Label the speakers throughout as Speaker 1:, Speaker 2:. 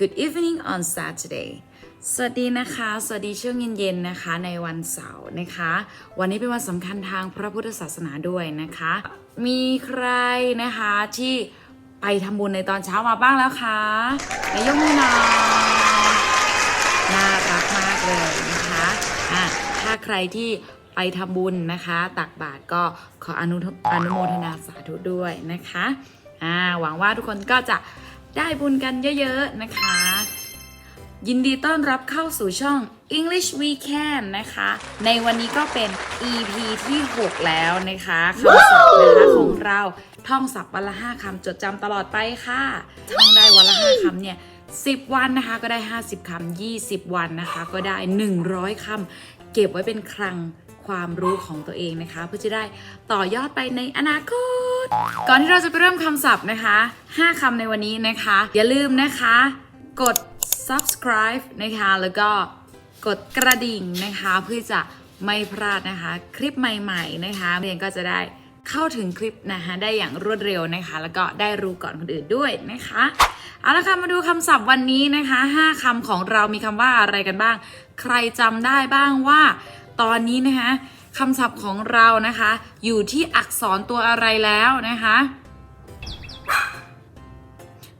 Speaker 1: Good evening on Saturday สวัสดีนะคะ สวัสดีช่วงเย็นๆนะคะ ในวันเสาร์นะคะ วันนี้เป็นวันสำคัญทางพระพุทธศาสนาด้วยนะคะ มีใครนะคะที่ไปทำบุญในตอนเช้ามาบ้างแล้วคะในยกมือหน่อยน่ารักมากเลยนะคะอะถ้าใครที่ไปทำบุญนะคะ ตักบาตรก็ขออนุอนุโมทนาสาธุด้วยนะคะอ่าหวังว่าทุกคนก็จะ ได้บุญกันเยอะๆนะคะ ยินดีต้อนรับเข้าสู่ช่อง English Weekend นะคะ ในวันนี้ก็เป็น EP ที่ 6 แล้วนะคะคำศัพท์นะคะของเราท่องศัพท์วันละ 5คำจดจำตลอดไปค่ะท่องได้วันละ 5คำเนี่ย10 วันนะคะก็ได้ 50คำ20 วันนะคะ ก็ได้ 100คำเก็บไว้เป็นคลังความรู้ของตัวเองนะคะ เพื่อจะได้ต่อยอดไปในอนาคต ก่อนที่เราจะไปเริ่มคำศัพท์นะคะ 5คำในวันนี้นะคะ อย่าลืมนะคะ กด subscribe นะคะ แล้วก็กดกระดิ่งนะคะ เพื่อจะไม่พลาดนะคะ คลิปใหม่ ๆ นะคะเรียนก็จะได้เข้าถึงคลิปนะคะได้อย่างรวดเร็วนะคะ แล้วก็ได้รู้ก่อนคนอื่นด้วยนะคะเอาละค่ะมาดูคำศัพท์วันนี้นะคะ 5คำของเรามีคำว่าอะไรกันบ้าง ใครจำได้บ้างว่า ตอนนี้นะคะ คำศัพท์ของเรานะคะ อยู่ที่อักษรตัวอะไรแล้วนะคะ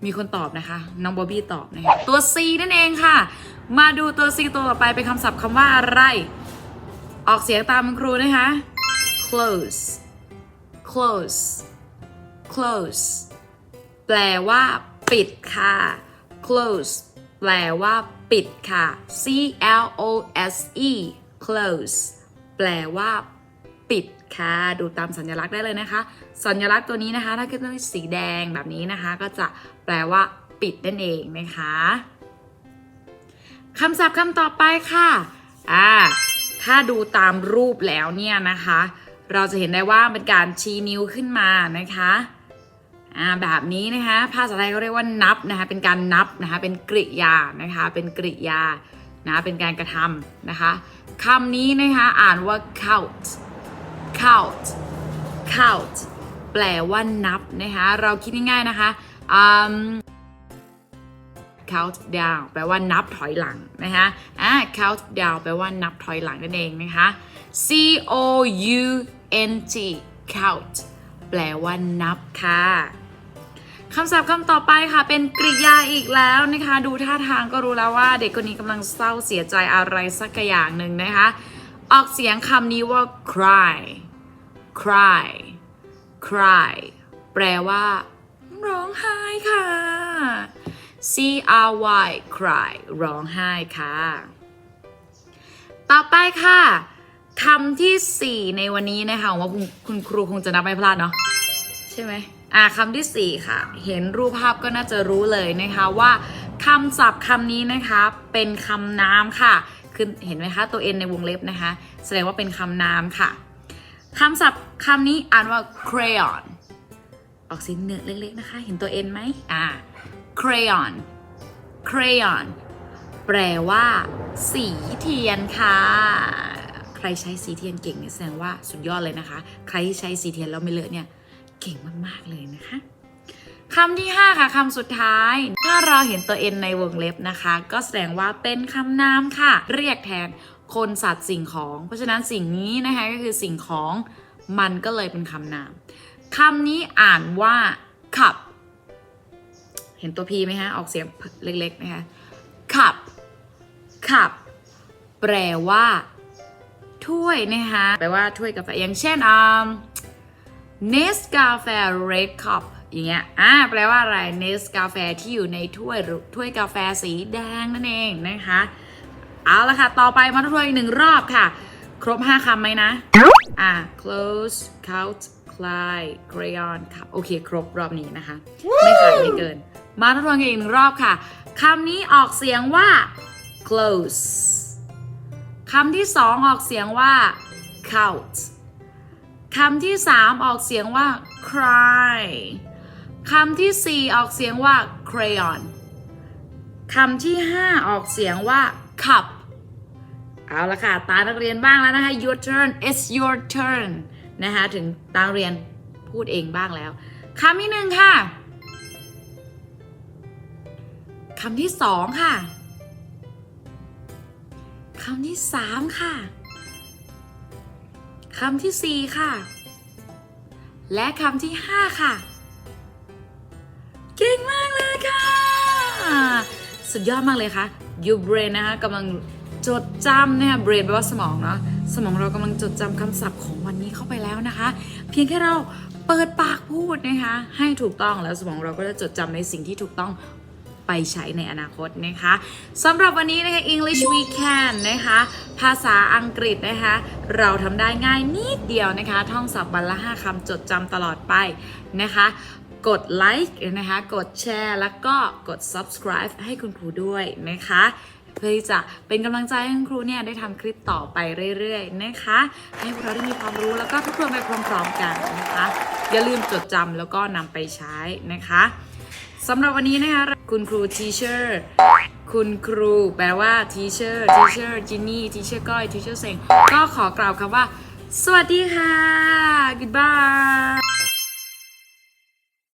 Speaker 1: มีคนตอบนะคะ น้องบอบบี้ตอบนะคะตัว C นั่นเองค่ะ มาดูตัว C ตัวต่อไปเป็นคำศัพท์คำว่าอะไร ออกเสียงตามคุณครูนะคะ close close close แปลว่า ปิดค่ะ close แปลว่า ปิดค่ะ C L O S E close แปลว่า ปิดค่ะ ดูตามสัญลักษณ์ได้เลยนะคะ สัญลักษณ์ตัวนี้นะคะ ถ้าขึ้นด้วยสีแดงแบบนี้นะคะ ก็จะแปลว่า ปิดนั่นเองนะคะคำศัพท์คำต่อไปค่ะ อ่า ถ้าดูตามรูปแล้วเนี่ยนะคะ เราจะเห็นได้ว่าเป็นการชี้นิ้วขึ้นมานะคะ อ่า แบบนี้นะคะ ภาษาไทยเขาเรียกว่านับนะคะ เป็นการนับนะคะ เป็นกริยานะคะ เป็นกริยา นะเป็นการกระทำนะคะคำนี้นะคะอ่านว่า count count count แปลว่านับนะคะเราคิดง่ายๆนะคะอืม count down แปลว่านับถอยหลังนะคะอ่า count down แปลว่านับถอยหลังนั่นเองนะคะ c o u n t count แปลว่านับค่ะ คำศัพท์คำต่อไปค่ะ เป็นกริยาอีกแล้วนะคะ ดูท่าทางก็รู้แล้วว่า เด็กคนนี้กำลังเศร้าเสียใจอะไรสักอย่างหนึ่งนะคะ ออกเสียงคำนี้ว่า cry cry cry แปลว่า ร้องไห้ค่ะ C R Y cry ร้องไห้ค่ะ ต่อไปค่ะคำที่ 4 ในวันนี้นะคะหวังว่าคุณครูคงจะนับไม่พลาดเนาะใช่ไหมอ่าคำที่ 4 ค่ะ เห็นรูปภาพก็น่าจะรู้เลยนะคะว่าคำศัพท์คำนี้นะคะเป็นคำนามค่ะคือเห็นไหมคะตัว N ในวงเล็บนะคะ แสดงว่าเป็นคำนามค่ะคำศัพท์คำนี้อ่านว่า crayon ออกเสียงเนื้อเล็กๆนะคะ เห็นตัว N ไหมอ่า crayon crayon แปลว่า สีเทียนค่ะ ใครใช้สีเทียนเก่งเนี่ยแสดงว่าสุดยอดเลยนะคะ ใครที่ใช้สีเทียนแล้วไม่เลอะเนี่ย เก่งมาก ๆ เลยนะคะคำที่ 5 ค่ะคำสุดท้าย ถ้าเราเห็นตัว N ในวงเล็บนะคะ ก็แสดงว่าเป็นคำนามค่ะ เรียกแทนคนสัตว์สิ่งของ เพราะฉะนั้นสิ่งนี้นะคะก็คือสิ่งของมันก็เลยเป็นคำนามคำนี้อ่านว่า cup เห็นตัว P ไหมฮะ ออกเสียงเล็กๆนะคะ cup cup แปลว่า ถ้วยนะคะแปลว่าถ้วยกาแฟอย่างเช่นอ่า Nescafe Red Cup อย่างเงี้ย อ่า แปลว่าอะไร Nescafe ที่อยู่ในถ้วยถ้วยกาแฟสีแดงนั่นเองนะคะ เอาละค่ะ ต่อไปมาทวนอีกหนึ่งรอบค่ะ ครบ 5คำไหมนะ อ่า close count cly crayon ค่ะโอเค ครบรอบนี้นะคะ ไม่ขาดไม่เกิน มาทวนกันอีกหนึ่งรอบค่ะ คำนี้ออกเสียงว่า close คำที่สองออกเสียงว่า count คำที่สามออกเสียงว่า cry คำที่สี่ออกเสียงว่า crayon คำที่ห้าออกเสียงว่า cup เอาละค่ะ ตานักเรียนบ้างแล้วนะคะ your turn it's your turn นะคะถึงตานักเรียนพูดเองบ้างแล้วคำที่หนึ่งค่ะคำที่สองค่ะคำที่สามค่ะำที่สี่ค่ะ และคำที่ห้าค่ะ เก่งมากเลยค่ะ สุดยอดมากเลยค่ะ your brain นะคะกำลังจดจำนะคะ brain แปลว่าสมองเนาะสมองเรากำลังจดจำคำศัพท์ของวันนี้เข้าไปแล้วนะคะ เพียงแค่เราเปิดปากพูดนะคะ ให้ถูกต้องแล้วสมองเราก็จะจดจำในสิ่งที่ถูกต้อง ไปใช้ในอนาคตนะคะสำหรับวันนี้นะคะ English we can นะคะ ภาษาอังกฤษนะคะ เราทำได้ง่ายนิดเดียวนะคะ ท่องศัพท์วันละ 5คำจดจำตลอดไปนะคะกดไลค์นะคะ กดแชร์ แล้วก็กด subscribe ให้คุณครูด้วยนะคะ เพื่อที่จะเป็นกำลังใจให้คุณครูเนี่ยได้ทำคลิปต่อไปเรื่อยๆนะคะ ให้พวกเราได้มีความรู้แล้วก็ทบทวนไปพร้อมๆกันนะคะ อย่าลืมจดจำแล้วก็นำไปใช้นะคะ สำหรับวันนี้นะคะคุณครูทีเชอร์คุณครูแปลว่าทีเชอร์ทีเชอร์จินนี่ทีเชอร์ก้อยทีเชอร์เซงก็ขอกล่าวคำว่า สวัสดีค่ะ goodbye